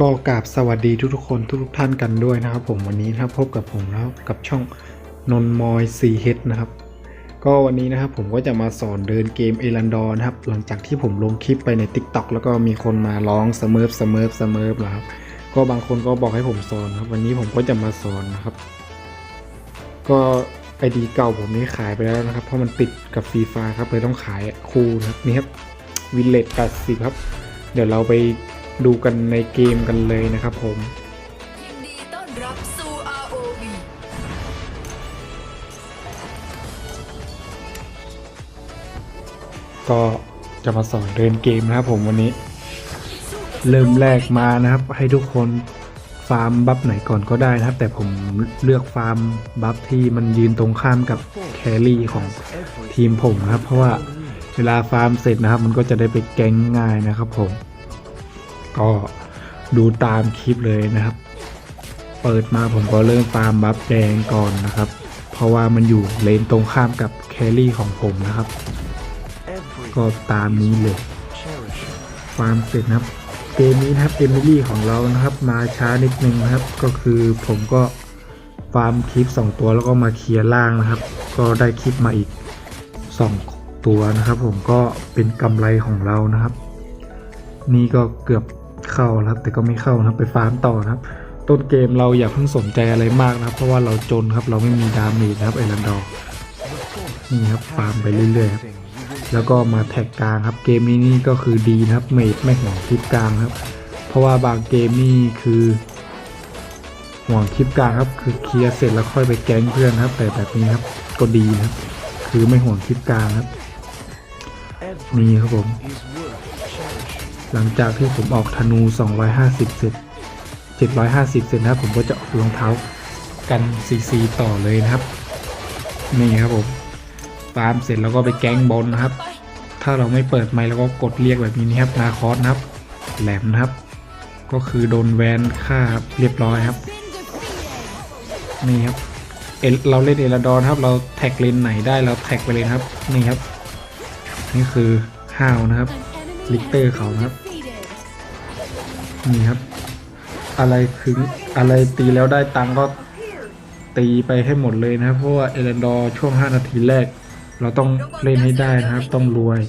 ก็กราบสวัสดีทุกๆคนทุกๆท่านกันด้วยนะครับ ผมวันนี้นะครับพบกับผมแล้วกับช่องนนมอยซีเฮดนะครับ ก็วันนี้นะครับผมก็จะมาสอนเดินเกมเอรันดอร์นะครับ หลังจากที่ผมลงคลิปไปใน Tik t o อกแล้วก็มีคนมาร้องเสมอเสมอเสมอนะครับก็บางคนก็บอกให้ผมสอนครับ วันนี้ผมก็จะมาสอนนะครับ ก็ไอดีเก่าผมนี่ขายไปแล้วนะครับ เพราะมันติดกับฟรีฟาครับเลยต้องขายคูนะครับนี่ครับวิลเลจ80ครับ เดี๋ยวเราไป ดูกันในเกมกันเลยนะครับผมยินดีต้อนรับสู่ ROV ก็จะมาสอนเดินเกมนะครับผมวันนี้ เริ่มแรกมานะครับ ให้ทุกคนฟาร์มบัฟไหนก่อนก็ได้นะครับ แต่ผมเลือกฟาร์มบัฟที่มันยืนตรงข้ามกับแครี่ของทีมผมนะครับ เพราะว่าเวลาฟาร์มเสร็จนะครับ มันก็จะได้ไปแก๊งง่ายนะครับผม ก็ดูตามคลิปเลยนะครับ เปิดมาผมก็เริ่มฟาร์มบัฟแดงก่อนนะครับ เพราะว่ามันอยู่เลนตรงข้ามกับแครี่ของผมนะครับ ก็ตามนี้เลย ฟาร์มเสร็จนะครับ เกมนี้นะครับเอมิลี่ของเรานะครับ มาช้านิดนึงนะครับ ก็คือผมก็ฟาร์มคลิป 2 ตัวแล้วก็มาเคลียร์ล่างนะครับ ก็ได้คลิปมาอีก 2 ตัวนะครับ ผมก็เป็นกำไรของเรานะครับ นี่ก็เกือบ เข้าแล้วครับ แต่ก็ไม่เข้านะครับไปฟาร์มต่อนะครับ ต้นเกมเราอย่าเพิ่งสนใจอะไรมากนะครับเพราะว่าเราจนครับเราไม่มีดาเมจนะครับเอรันดอร์นี่ครับฟาร์มไปเรื่อยๆครับแล้วก็มาแท็กกลางครับเกมนี้นี่ก็คือดีนะครับเมดไม่ห่วงคลิปกลางครับ เพราะว่าบางเกมนี่คือห่วงคลิปกลางครับ คือเคลียร์เสร็จแล้วค่อยไปแก๊งเพื่อนครับ แต่แบบนี้ครับก็ดีนะครับ คือไม่ห่วงคลิปกลางครับนี่ครับผม หลังจากที่ผมออกธนู 250 เสร็จ 750 เสร็จนะครับผมก็จะออกรองเท้ากัน CC ต่อเลยนะครับ นี่ครับผมฟาร์มเสร็จแล้วก็ไปแก๊งบอลนะครับ ถ้าเราไม่เปิดไมค์แล้วก็กดเรียกแบบนี้นะครับนาคอสนะครับ แหลมนะครับ ก็คือโดนแวนฆ่าเรียบร้อยครับ นี่ครับเอเราเล่นเอลาดอนครับ เราแท็กเลนไหนได้เราแท็กไปเลยครับ นี่ครับ นี่คือห้าวนะครับ ลิกเตอร์เขานะครับ นี่ครับ อะไรถึงอะไรตีแล้วได้ตังก็ตีไปให้หมดเลยนะครับ เพราะว่าเอเลนดอร์ช่วง 5 นาทีแรก เราต้องเล่นให้ได้นะครับ ต้องรวย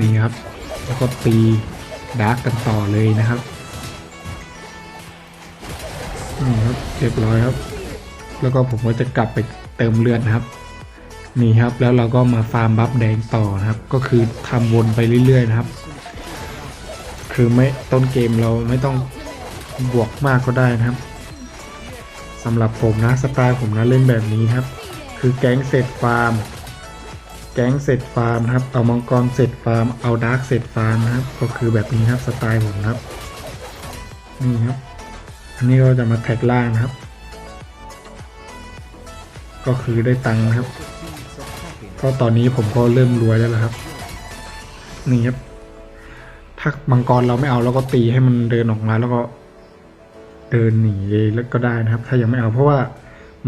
นี่ครับ แล้วก็ตีดาร์กกันต่อเลยนะครับนี่ครับเรียบร้อยครับ แล้วก็ผมก็จะกลับไปเติมเลือดนะครับ นี่ครับแล้วเราก็มาฟาร์มบัฟแดงต่อนะครับ ก็คือทำวนไปเรื่อยๆนะครับ คือไม่ต้นเกมเราไม่ต้องบวกมากก็ได้นะครับสำหรับผมนะสไตล์ผมนะเล่นแบบนี้ครับ คือแก๊งเสร็จฟาร์ม แก๊งเสร็จฟาร์มครับ เอามังกรเสร็จฟาร์ม เอาดาร์กเสร็จฟาร์มนะครับ ก็คือแบบนี้ครับสไตล์ผมครับ นี่ครับ อันนี้ก็จะมาแท็กล่างนะครับ ก็คือได้ตังค์นะครับ ก็ตอนนี้ผมก็เริ่มรวยแล้วนะครับ นี่ครับ ถ้ามังกรเราไม่เอาแล้วก็ตีให้มันเดินออกมาแล้วก็เดินหนีเลยแล้วก็ได้นะครับ ถ้ายังไม่เอาเพราะว่า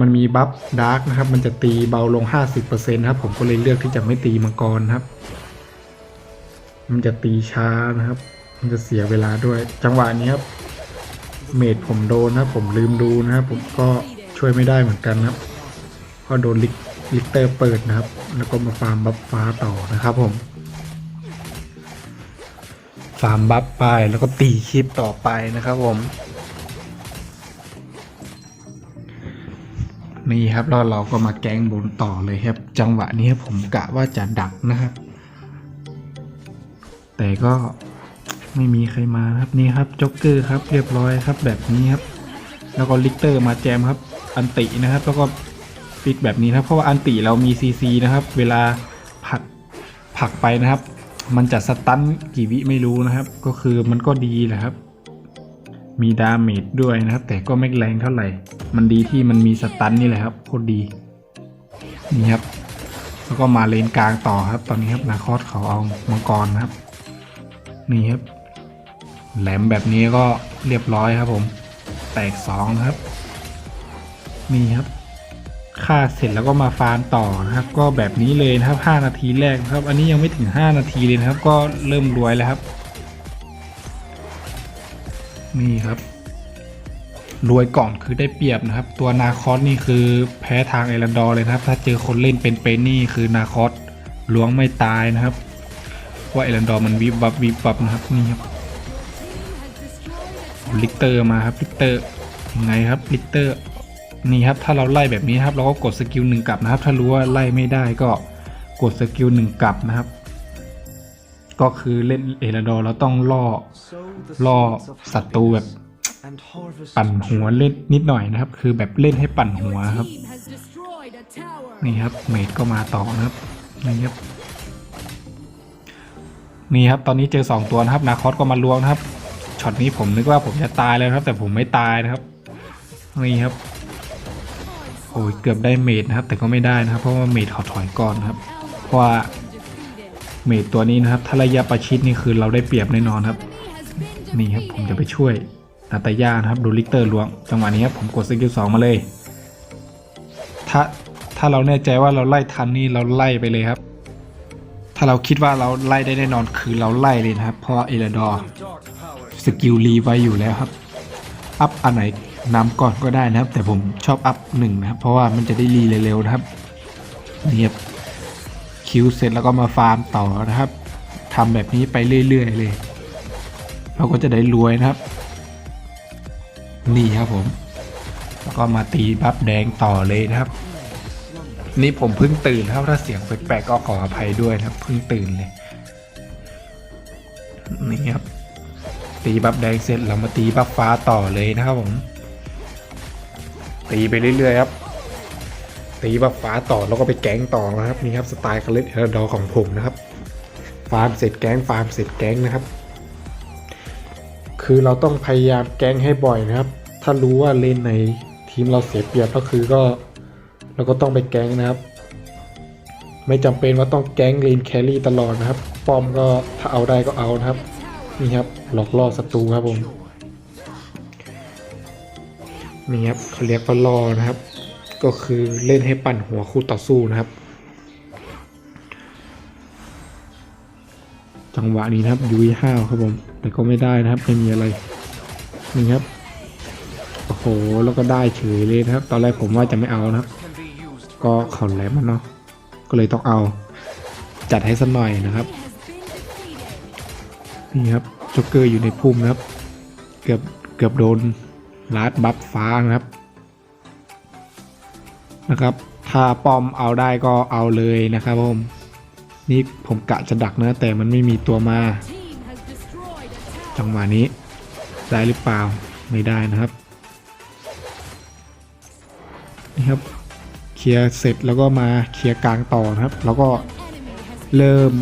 มันมีบัฟดาร์กนะครับ มันจะตีเบาลง 50%นะครับ ผมก็เลยเลือกที่จะไม่ตีมังกรนะครับ มันจะตีช้านะครับ มันจะเสียเวลาด้วย จังหวะนี้ครับ เมดผมโดนนะผมลืมดูนะครับ ผมก็ช่วยไม่ได้เหมือนกันนะครับ ก็โดนลิกลิกเตอร์เปิดนะครับ แล้วก็มาฟาร์มบัฟฟ้าต่อนะครับผม ฟาร์มบัฟไปแล้วก็ตีคลิปต่อไปนะครับผม นี่ครับแล้วเราก็มาแก๊งบนต่อเลยครับ จังหวะนี้ผมกะว่าจะดักนะครับ แต่ก็ไม่มีใครมาครับนี่ครับจ็อกเกอร์ครับเรียบร้อยครับ แบบนี้ครับ แล้วก็ลิกเตอร์มาแจมครับ อันตินะครับ แล้วก็ปิดแบบนี้ครับเพราะว่าอันติเรามีซีซีนะครับ เวลาผักผักไปนะครับ มันจะสตันกี่วิไม่รู้นะครับ ก็คือมันก็ดีแหละครับ มีดาเมจด้วยนะครับ แต่ก็ไม่แรงเท่าไหร่ มันดีที่มันมีสตันนี่แหละครับโคตรดี นี่ครับ แล้วก็มาเลนกลางต่อครับ ตอนนี้ครับนาคอสเขาเอามังกรนะครับ นี่ครับ แหลมแบบนี้ก็เรียบร้อยครับผม แตกสองนะครับ นี่ครับ ฆ่าเสร็จแล้วก็มาฟาร์มต่อนะครับ ก็แบบนี้เลยนะครับ 5 นาทีแรกนะครับ อันนี้ยังไม่ถึง 5 นาทีเลยนะครับ ก็เริ่มรวยแล้วครับ นี่ครับ รวยก่อนคือได้เปรียบนะครับ ตัวนาคอสนี่คือแพ้ทางเอรันดอร์เลยนะครับ ถ้าเจอคนเล่นเป็นเป็นนี่คือนาคอสล้วงไม่ตายนะครับว่าเอรันดอร์มันวิบวับวิบวับนะครับนี่ครับลิกเตอร์มาครับลิกเตอร์ยังไงครับลิกเตอร์ นี่ครับถ้าเราไล่แบบนี้ครับ เราก็กดสกิลหนึ่งกลับนะครับ ถ้ารู้ว่าไล่ไม่ได้ก็กดสกิลหนึ่งกลับนะครับ ก็คือเล่นเอรันดอเราต้องล่อล่อศัตรูแบบปั่นหัวเล่นนิดหน่อยนะครับ คือแบบเล่นให้ปั่นหัวครับ นี่ครับเมดก็มาต่อนะครับนี่ครับนี่ครับตอนนี้เจอสองตัวนะครับนาคอสก็มาลวงนะครับช็อตนี้ผมนึกว่าผมจะตายแล้วครับ แต่ผมไม่ตายนะครับนี่ครับ โอ้ยเกือบได้เมดนะครับ แต่ก็ไม่ได้นะครับ เพราะว่าเมดเขาถอยก่อนนะครับ เพราะว่าเมดตัวนี้นะครับถ้าระยะประชิดนี่คือเราได้เปรียบแน่นอนครับ นี่ครับผมจะไปช่วยนาตาย่านะครับดูลิกเตอร์ลวงจังหวะนี้ครับผมกดสกิลสองมาเลย ถ้าถ้าเราแน่ใจว่าเราไล่ทันนี่เราไล่ไปเลยครับ ถ้าเราคิดว่าเราไล่ได้แน่นอนคือเราไล่เลยนะครับ เพราะเอเลดอร์สกิลรีไว้อยู่แล้วครับ อัพอันไหน นำก่อนก็ได้นะครับ แต่ผมชอบอัพหนึ่งนะครับ เพราะว่ามันจะได้รีเร็วๆนะครับนี่ครับคิวเสร็จแล้วก็มาฟาร์มต่อนะครับทำแบบนี้ไปเรื่อยๆเลย เราก็จะได้รวยนะครับ นี่ครับผม แล้วก็มาตีบัฟแดงต่อเลยนะครับ นี่ผมเพิ่งตื่นครับถ้าเสียงแปลกๆก็ขออภัยด้วยนะครับเพิ่งตื่นเลยนี่ครับตีบัฟแดงเสร็จเรามาตีบัฟฟ้าต่อเลยนะครับผม ตีไปเรื่อยๆครับ ตีบัฟฟ้าต่อแล้วก็ไปแก๊งต่อนะครับนี่ครับสไตล์คาร์เลตเอร์ดอของผมนะครับ ฟาร์มเสร็จแก๊งฟาร์มเสร็จแก๊งนะครับ คือเราต้องพยายามแก๊งให้บ่อยนะครับ ถ้ารู้ว่าเลนไหนทีมเราเสียเปรียบก็คือก็เราก็ต้องไปแก๊งนะครับ ไม่จำเป็นว่าต้องแก๊งเลนแครี่ตลอดนะครับ ป้อมก็ถ้าเอาได้ก็เอานะครับ นี่ครับหลอกล่อศัตรูครับผม นี่ครับเขาเรียกว่าล่อนะครับ ก็คือเล่นให้ปั่นหัวคู่ต่อสู้นะครับ จังหวะนี้นะครับยุยห้าวครับผมแต่ก็ไม่ได้นะครับไม่มีอะไรนี่ครับโอ้โหแล้วก็ได้เฉยเลยนะครับ ตอนแรกผมว่าจะไม่เอานะครับ ก็เขาแหลมมันเนาะก็เลยต้องเอาจัดให้สักหน่อยนะครับนี่ครับจ็อกเกอร์อยู่ในพุ่มนะครับ เกือบเกือบโดน ลาดบัฟฟ้านะครับนะครับถ้าป้อมเอาได้ก็เอาเลยนะครับผมนี่ผมกะจะดักนะแต่มันไม่มีตัวมา จังหวะนี้ได้หรือเปล่าไม่ได้นะครับนี่ครับเคลียร์เสร็จแล้วก็มาเคลียร์กลางต่อนะครับ แล้วก็เริ่ม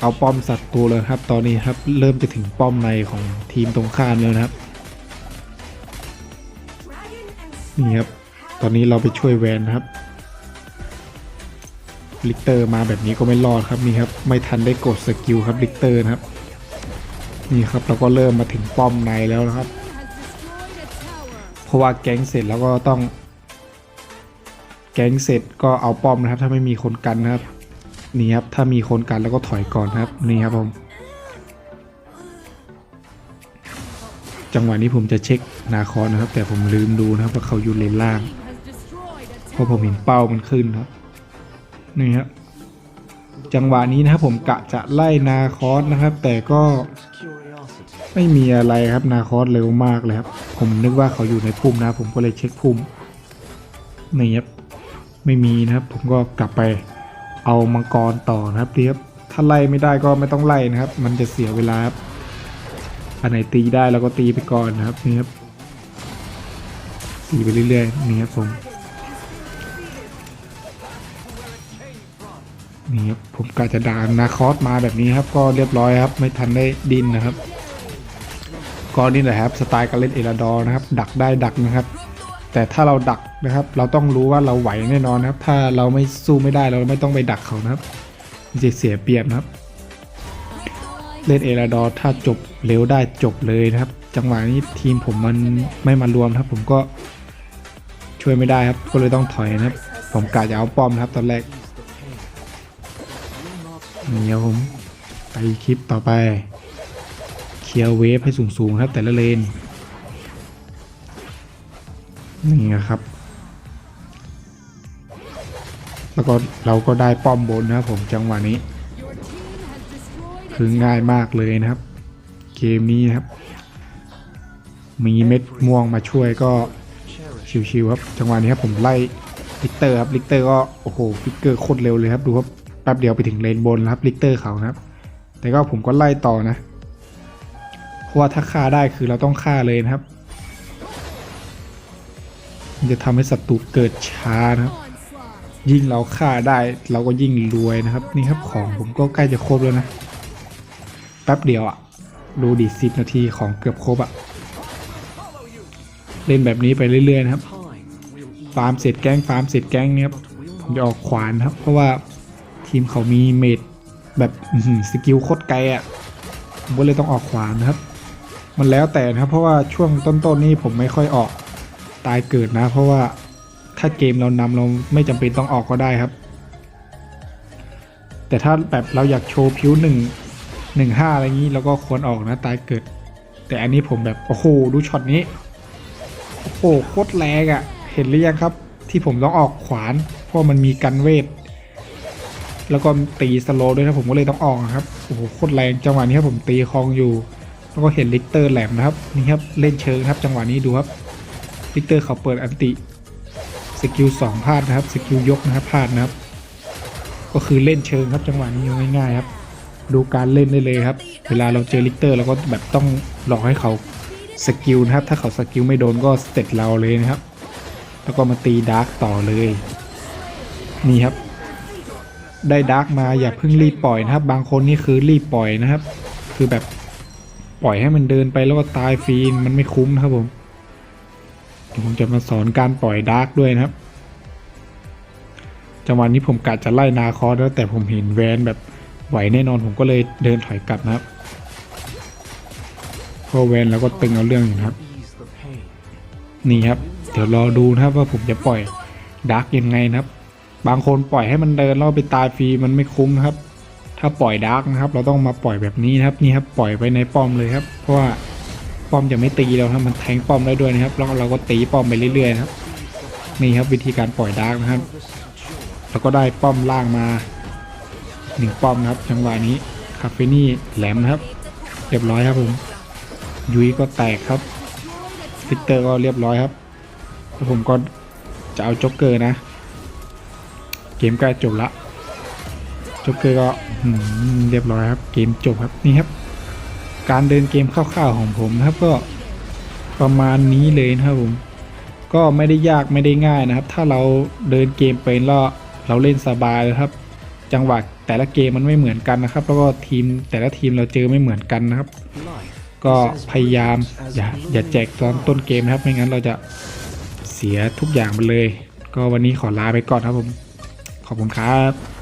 เอาป้อมศัตรูเลยครับ ตอนนี้ครับเริ่มจะถึงป้อมในของทีมตรงข้ามแล้วนะครับ นี่ครับ ตอนนี้เราไปช่วยแวนนะครับ ลิกเตอร์มาแบบนี้ก็ไม่รอดครับนี่ครับ ไม่ทันได้กดสกิลครับลิกเตอร์นะครับ นี่ครับเราก็เริ่มมาถึงป้อมในแล้วนะครับ เพราะว่าแก๊งเสร็จแล้วก็ต้อง แก๊งเสร็จก็เอาป้อมนะครับ ถ้าไม่มีคนกันนะครับ นี่ครับถ้ามีคนกันแล้วก็ถอยก่อนครับ นี่ครับผม จังหวะนี้ผมจะเช็คนาคอนนะครับ แต่ผมลืมดูนะครับว่าเขาอยู่เลนล่างเพราะผมเห็นเป้ามันขึ้นครับนี่ครับจังหวะนี้นะครับผมกะจะไล่นาคอสนะครับ แต่ก็ไม่มีอะไรครับนาคอสเร็วมากเลยครับ ผมนึกว่าเขาอยู่ในพุ่มนะผมก็เลยเช็คพุ่มนี่ครับไม่มีนะครับ ผมก็กลับไปเอามังกรต่อนะครับดีครับถ้าไล่ไม่ได้ก็ไม่ต้องไล่นะครับ มันจะเสียเวลาครับ อันไหนตีได้เราก็ตีไปก่อนนะครับนี่ครับตีไปเรื่อยๆนี่ครับผมนี่ครับผมกะจะด่านาคอสมาแบบนี้ครับ ก็เรียบร้อยครับ ไม่ทันได้ดินนะครับก็นี่แหละครับสไตล์การเล่นเอราดอนะครับ ดักได้ดักนะครับ แต่ถ้าเราดักนะครับ เราต้องรู้ว่าเราไหวแน่นอนนะครับ ถ้าเราไม่สู้ไม่ได้เราไม่ต้องไปดักเขานะครับจะเสียเปรียบนะครับ เล่นเอราดอถ้าจบเร็วได้จบเลยนะครับ จังหวะนี้ทีมผมมันไม่มารวมครับ ผมก็ช่วยไม่ได้ครับก็เลยต้องถอยนะครับ ผมกะจะเอาป้อมครับตอนแรกนี่ครับผมไปคลิปต่อไปเคลียร์เวฟให้สูงๆครับแต่ละเลนนี่นะครับ แล้วก็เราก็ได้ป้อมบนนะครับผมจังหวะนี้ คือง่ายมากเลยนะครับ เกมนี้นะครับ มีเม็ดม่วงมาช่วยก็ชิวๆครับจังหวะนี้ครับผมไล่ลิกเตอร์ครับลิกเตอร์ก็โอ้โหฟิกเกอร์โคตรเร็วเลยครับดูครับแป๊บเดียวไปถึงเลนบนครับลิกเตอร์เขานะครับ แต่ก็ผมก็ไล่ต่อนะเพราะว่าถ้าฆ่าได้คือเราต้องฆ่าเลยนะครับมันจะทำให้ศัตรูเกิดช้านะครับ ยิ่งเราฆ่าได้เราก็ยิ่งรวยนะครับ นี่ครับของผมก็ใกล้จะครบแล้วนะ ป๊บเดียวอะดูดิสิบนาทีของเกือบครบอะเล่นแบบนี้ไปเรื่อยๆนะครับ ฟาร์มเสร็จแก๊งฟาร์มเสร็จแก๊งเนี่ยครับผมจะออกขวานครับ เพราะว่าทีมเขามีเมดแบบสกิลโคตรไกลอะ่ะผมก็เลยต้องออกขวานนะครับ มันแล้วแต่นะครับ เพราะว่าช่วงต้นๆนี่ผมไม่ค่อยออกตายเกิดนะ เพราะว่าถ้าเกมเรานำเราไม่จำเป็นต้องออกก็ได้ครับ แต่ถ้าแบบเราอยากโชว์ผิวหนึ่ง หนึ่งห้าอะไรงนี้เราก็ควรออกนะตายเกิด แต่อันนี้ผมแบบ โอ้โห ดูช็อตนี้ โอ้โหโคตรแรงอะ่ะ เห็นหรือยังครับ ที่ผมต้องออกขวาน เพราะมันมีกันเวท แล้วก็ตีสโลด้วยนะผมก็เลยต้องออกครับ โอ้โหโคตรแรงจังหวะนี้ครับผมตีคลองอยู่ แล้วก็เห็นลิกเตอร์แหลมนะครับนี่ครับเล่นเชิงครับ จังหวะนี้ดูครับลิกเตอร์เขาเปิดอันติสกิลสองพลาดนะครับสกิลยกนะครับพลาดนะครับ ก็คือเล่นเชิงครับจังหวะนี้ง่ายๆครับ ดูการเล่นได้เลยครับ เวลาเราเจอลิกเตอร์เราก็แบบต้องหลอกให้เขาสกิลนะครับ ถ้าเขาสกิลไม่โดนก็เสร็จเราเลยนะครับ แล้วก็มาตีดาร์กต่อเลย นี่ครับ ได้ดาร์กมาอย่าเพิ่งรีบปล่อยนะครับ บางคนนี่คือรีบปล่อยนะครับ คือแบบปล่อยให้มันเดินไปแล้วก็ตายฟรีมันไม่คุ้มนะครับผมเดี๋ยวผมจะมาสอนการปล่อยดาร์กด้วยนะครับ จังหวะนี้ผมกะจะไล่นาคอสแล้วแต่ผมเห็นแวนแบบ ไหวแน่นอนผมก็เลยเดินถอยกลับนะครับพราะแวนแล้วก็ตึงเอาเรื่องอยู่นะครับ นี่ครับ เดี๋ยวรอดูนะครับว่าผมจะปล่อยดาร์กยังไงนะครับ บางคนปล่อยให้มันเดินล้วไปตายฟรีมันไม่คุ้มนะครับ ถ้าปล่อยดาร์กนะครับ เราต้องมาปล่อยแบบนี้นะครับนี่ครับปล่อยไปในป้อมเลยครับ เพราะว่าป้อมจะไม่ตีเราครับมันแทงป้อมได้ด้วยนะครับแล้วเราก็ตีป้อมไปเรื่อยๆนะครับนี่ครับวิธีการปล่อยดาร์กนะครับ แล้วก็ได้ป้อมล่างมา หนึ่งป้อมนะครับจังหวะนี้คาเฟนี่แหลมนะครับ เรียบร้อยครับผมยุ้ยก็แตกครับฟิกเตอร์ก็เรียบร้อยครับแล้วผมก็จะเอาจ็อกเกอร์นะ เกมใกล้จบละจ็อกเกอร์ก็เรียบร้อยครับ เกมจบครับนี่ครับ การเดินเกมคร่าวๆของผมนะครับก็ประมาณนี้เลยนะครับผมก็ไม่ได้ยากไม่ได้ง่ายนะครับ ถ้าเราเดินเกมเป็นแล้วเราเล่นสบายนะครับ จังหวะแต่ละเกมมันไม่เหมือนกันนะครับ แล้วก็ทีมแต่ละทีมเราเจอไม่เหมือนกันนะครับ ก็พยายามอย่าอย่าแจกตอนต้นเกมนะครับไม่งั้นเราจะเสียทุกอย่างไปเลย ก็วันนี้ขอลาไปก่อนครับผม ขอบคุณครับ